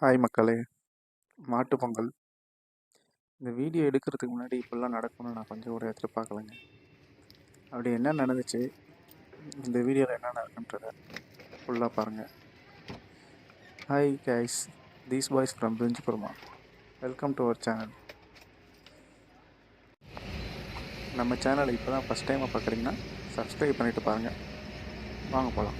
Hi மக்களே! மாட்டு பொங்கல். இந்த வீடியோ எடுக்கிறதுக்கு முன்னாடி இப்படிலாம் நடக்கும்னு நான் கொஞ்சம் கூட பார்க்கலங்க அப்படி என்ன நடந்துச்சு? இந்த வீடியோவில் என்ன நடக்குன்றத ஃபுல்லாக பாருங்கள் hi guys! These boys from பிரிஞ்சிபுரமா welcome to our channel. நம்ம சேனலை இப்போ தான் ஃபஸ்ட் டைமாக பார்க்குறீங்கன்னா சப்ஸ்கிரைப் பண்ணிவிட்டு பாருங்கள் வாங்க போகலாம்.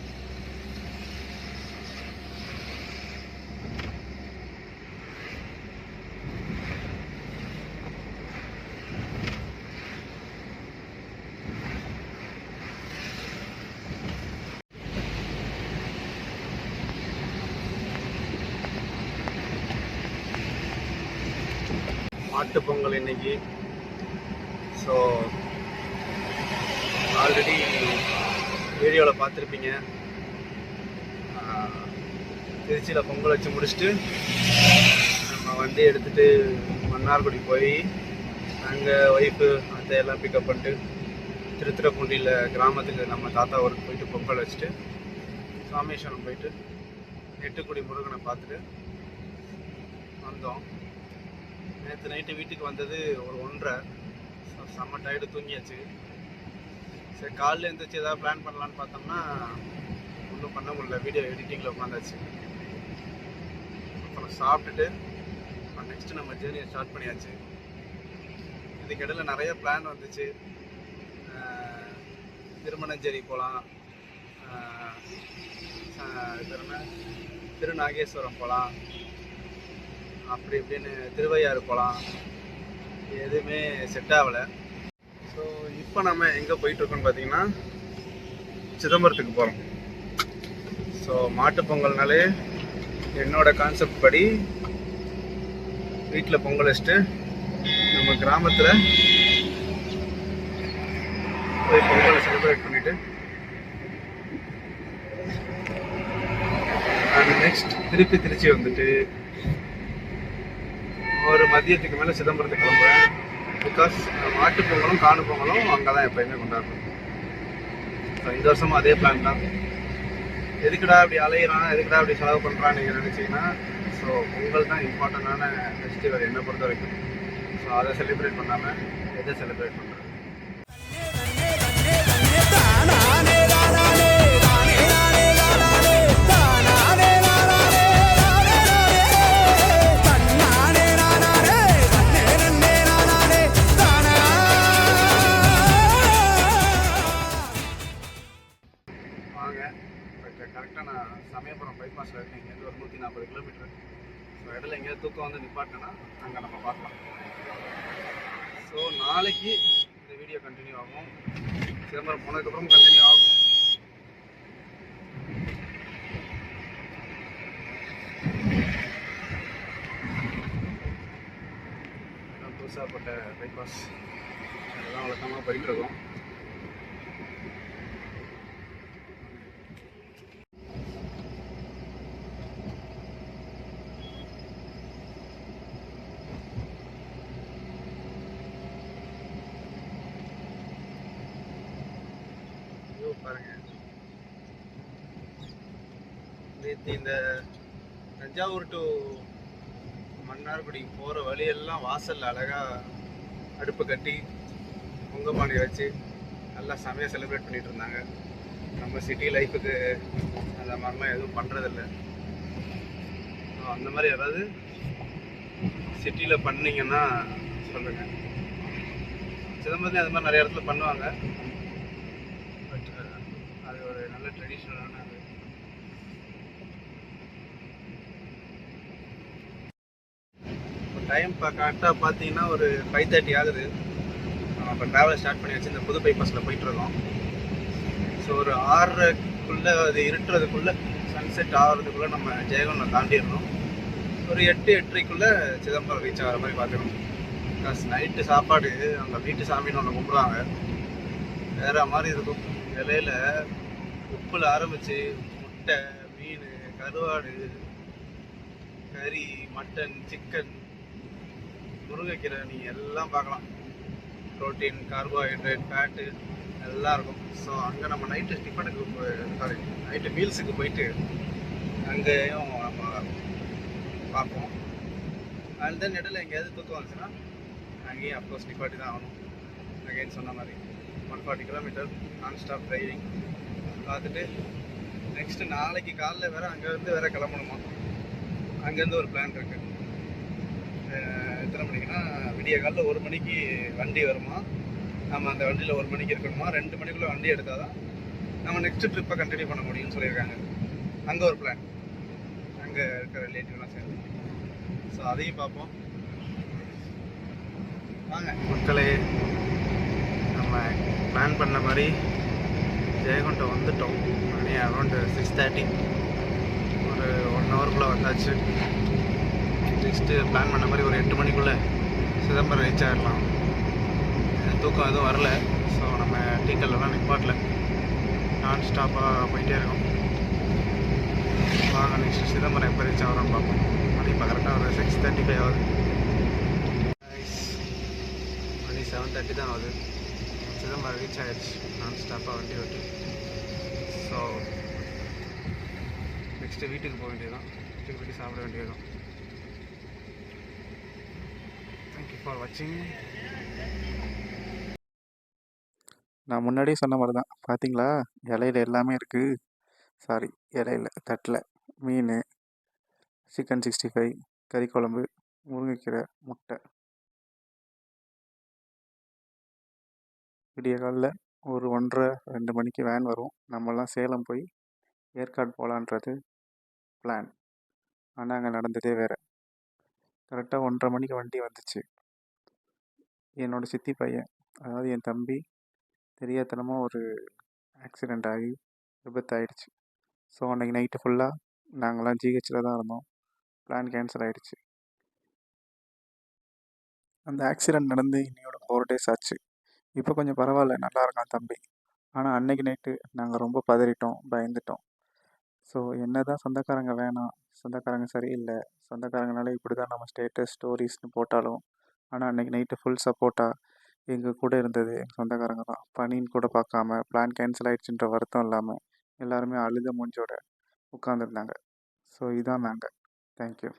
மாட்டு பொங்கல் இன்னைக்கு. ஸோ ஆல்ரெடி வீடியோவில் பார்த்துருப்பீங்க. திருச்சியில் பொங்கல் வச்சு முடிச்சுட்டு நம்ம வண்டி எடுத்துகிட்டு மன்னார்குடி போய் அங்கே ஒய்ஃபு அத்தை எல்லாம் பிக்கப் பண்ணிட்டு திருத்துறைப்பூண்டியில் கிராமத்துக்கு நம்ம தாத்தா ஊருக்கு போயிட்டு பொங்கல் வச்சுட்டு ராமேஸ்வரம் போயிட்டு எட்டுக்குடி முருகனை பார்த்துட்டு வந்தோம். நேற்று நைட்டு வீட்டுக்கு வந்தது ஒரு ஒன்றரை. செம்ம டயர்டு தூங்கியாச்சு. சரி காலையில் எழுந்திரிச்சு ஏதாவது பிளான் பண்ணலான்னு பார்த்தோம்னா ஒன்றும் பண்ண முடியல. வீடியோ எடிட்டிங்கில் உட்காந்தாச்சு அப்புறம் சாப்பிட்டுட்டு நெக்ஸ்ட்டு நம்ம ஜேர்னியை ஸ்டார்ட் பண்ணியாச்சு. இதுக்கிடையில் நிறைய பிளான் வந்துச்சு. திருமணஞ்சேரி போகலாம் திருநாகேஸ்வரம் போகலாம் அப்படி இப்படின்னு திருவையாறு போகலாம் எதுவுமே செட் ஆகலை. ஸோ இப்போ நம்ம எங்கே போயிட்டுருக்கோம்னு பார்த்தீங்கன்னா சிதம்பரத்துக்கு போகிறோம் ஸோ மாட்டுப் பொங்கல்னாலே என்னோட கான்செப்ட் படி வீட்டில் பொங்கல் வச்சுட்டு நம்ம கிராமத்தில் போய் பொங்கலை செலிப்ரேட் பண்ணிவிட்டு அண்ட் நெக்ஸ்ட் திருப்பி திருச்சி வந்துட்டு ஒரு மதியத்துக்கு மேலே சிதம்பரத்துக்கு கிளம்புவேன் பிகாஸ் மாட்டு பொங்கலும் காணு பொங்கலும் அங்கே தான் எப்பயுமே கொண்டாடுறோம் ஸோ இந்த வருஷமும் அதே பிளான் தான். எதுக்குடா அப்படி அலையிறான்? எதுக்குடா அப்படி செலவு பண்ணுறான்னு நீங்கள் நினச்சிங்கன்னா ஸோ பொங்கல் தான் இம்பார்ட்டண்டான ஃபெஸ்டிவல் என்னை பொறுத்த வரைக்கும் ஸோ அதை செலிப்ரேட் பண்ணாமல் எதை செலிப்ரேட் பண்ணுறேன் சமயபுரம் சார் இருக்கேன் இங்கேருந்து ஒரு நூற்றி நாற்பது கிலோமீட்டர் ஸோ இடையில எங்கேயாவது தூக்கம் வந்து நிப்பாட்டினா அங்கே நம்ம பார்க்கலாம். ஸோ நாளைக்கு இந்த வீடியோ கண்டினியூ ஆகும். சிதம்பரம் போனதுக்கப்புறம் கண்டினியூ ஆகும். இதான் புதுசாக போட்ட பைபாஸ் அதெல்லாம் வழக்கமாக போயிட்டுருக்கோம் பாருங்க. நேற்று இந்த தஞ்சாவூர் டு மன்னார்குடி போகிற வழியெல்லாம் வாசலில் அழகாக அடுப்பு கட்டி பொங்கமானி வச்சு நல்லா செமையாக செலிப்ரேட் பண்ணிகிட்டு இருந்தாங்க. நம்ம சிட்டி லைஃபுக்கு அந்த மாதிரிலாம் எதுவும் பண்ணுறதில்ல அந்த மாதிரி யாராவது சிட்டியில் பண்ணீங்கன்னா சொல்லுங்கள் சிதம்பரத்தில் அது மாதிரி நிறைய இடத்துல பண்ணுவாங்க. நல்ல ட்ரெடிஷ்னலான அது. டைம் இப்போ கரெக்டாக பார்த்தீங்கன்னா ஒரு ஃபைவ் தேர்ட்டி ஆகுது. நம்ம இப்போ ட்ராவல் ஸ்டார்ட் பண்ணி வச்சு இந்த புது பைபாஸில் போயிட்டுருக்கோம் ஸோ ஒரு ஆறரைக்குள்ளே அது இருட்டுறதுக்குள்ளே சன்செட் ஆகிறதுக்குள்ளே நம்ம ஜெயகொண்டம் தாண்டிடணும். ஒரு எட்டு எட்டரைக்குள்ளே சிதம்பரம் ரீச் ஆகிற மாதிரி பார்த்துக்கணும் பிகாஸ் நைட்டு சாப்பாடு அங்கே வீட்டு சாமின்னு ஒன்று கும்பிடுவாங்க. வேற மாதிரி இருக்கும். இலையில் உப்புல ஆரம்பிச்சு முட்டை மீன் கருவாடு கறி மட்டன் சிக்கன் முருங்கைக்கீரை நீங்கள் எல்லாம் பார்க்கலாம். ப்ரோட்டீன் கார்போஹைட்ரேட் ஃபேட்டு எல்லாம் இருக்கும். ஸோ அங்கே நம்ம நைட்டு டிஃபனுக்கு சாரி நைட்டு மீல்ஸுக்கு போயிட்டு அங்கேயும் நம்ம பார்ப்போம். அண்ட் தென் இடையில எங்கேயாவது தூக்கம் வந்துச்சுன்னா அங்கேயும் அப்கோர்ஸ் நிப்பாட்டி தான் ஆகணும். அகைன் சொன்ன மாதிரி one forty kilometre non stop driving பார்த்துட்டு நெக்ஸ்ட்டு நாளைக்கு காலைல வேறு அங்கேருந்து வேறு கிளம்பணுமா? அங்கேருந்து ஒரு பிளான் இருக்கு. எத்தனை மணிக்குன்னா விடிய காலில் ஒரு மணிக்கு வண்டி வருமா? நம்ம அந்த வண்டியில் ஒரு மணிக்கு இருக்கணுமா? ரெண்டு மணிக்குள்ளே வண்டி எடுத்தால் தான் நம்ம நெக்ஸ்ட் ட்ரிப்பை கண்டினியூ பண்ண முடியும்னு சொல்லியிருக்காங்க. அங்கே ஒரு பிளான் அங்கே இருக்கிற ரிலேட்டிவ்லாம் சேர்ந்து. ஸோ அதையும் பார்ப்போம். வாங்க. மக்களே நம்ம பிளான் பண்ண மாதிரி ஜெயகொண்டம் வந்துட்டோம். மணி அரௌண்டு சிக்ஸ் தேர்ட்டி ஒரு ஒன் ஹவருக்குள்ளே வந்தாச்சு. நெக்ஸ்ட்டு பிளான் பண்ண மாதிரி ஒரு எட்டு மணிக்குள்ளே சிதம்பரம் ரீச் ஆகிடலாம் தூக்கம் எதுவும் வரல. ஸோ நம்ம டீக்கல்லாம் நிப்பாட்டில். நான் ஸ்டாப்பாக போயிட்டே இருக்கோம். வாங்க நெக்ஸ்ட் சிதம்பரம் எப்போ ரீச் ஆகிறோம்னு பார்ப்போம். மணி இப்போ கரெக்டாக ஒரு சிக்ஸ் தேர்ட்டி ஃபைவ் ஆகுது மணி செவன் தேர்ட்டி தான் ஆகுது. சிதம்பரம் ரீச் ஆகிடுச்சு நான் ஸ்டாப்பாக வண்டி ஓட்டி ஸோ நெக்ஸ்ட்டு வீட்டுக்கு போக வேண்டியதான் வீட்டுக்கு போயிட்டு சாப்பிட வேண்டியதான் தேங்க்யூ ஃபார் வாட்சிங் நான் முன்னாடியே சொன்ன மாதிரி தான் பார்த்தீங்களா இலையில எல்லாமே இருக்குது சாரி இலையில தட்டில். மீன் சிக்கன் சிக்ஸ்டி ஃபைவ் கறி குழம்பு முருங்கைக்கீரை முட்டை. விடிய காலைல ஒரு ஒன்றரை ரெண்டு மணிக்கு வேன் வரும். நம்மலாம் சேலம் போய் ஏற்காடு போகலான்றது பிளான் ஆனால் அங்கே நடந்ததே வேறு. கரெக்டாக ஒன்றரை மணிக்கு வண்டி வந்துச்சு. என்னோட சித்தி பையன் அதாவது என் தம்பி தெரியாத்தனமாக ஒரு ஆக்சிடெண்ட் ஆகி விபத்தாயிடுச்சு. ஸோ அன்றைக்கி நைட்டு ஃபுல்லாக நாங்களாம் ஜிஹெச்சில் தான் இருந்தோம். பிளான் கேன்சல் ஆகிடுச்சு அந்த ஆக்சிடெண்ட் நடந்து இன்னையோட ஃபோர் டேஸ் ஆச்சு. இப்போ கொஞ்சம் பரவாயில்ல நல்லா இருக்கான் தம்பி. ஆனால் அன்னைக்கு நைட்டு நாங்கள் ரொம்ப பதறிட்டோம் பயந்துட்டோம். ஸோ என்ன தான் சொந்தக்காரங்க வேணாம் சொந்தக்காரங்க சரியில்லை சொந்தக்காரங்கனால இப்படி தான் நம்ம ஸ்டேட்டஸ் ஸ்டோரிஸ்னு போட்டாலும் ஆனால் அன்னைக்கு நைட்டு ஃபுல் சப்போர்ட்டாக எங்கள் கூட இருந்தது எங்கள் சொந்தக்காரங்க தான். பனின்னு கூட பார்க்காம பிளான் கேன்சல் ஆகிடுச்சுன்ற வருத்தம் இல்லாமல் எல்லாருமே அழுத மூஞ்சோட உட்காந்துருந்தாங்க ஸோ இதான் நாங்கள் தேங்க்யூ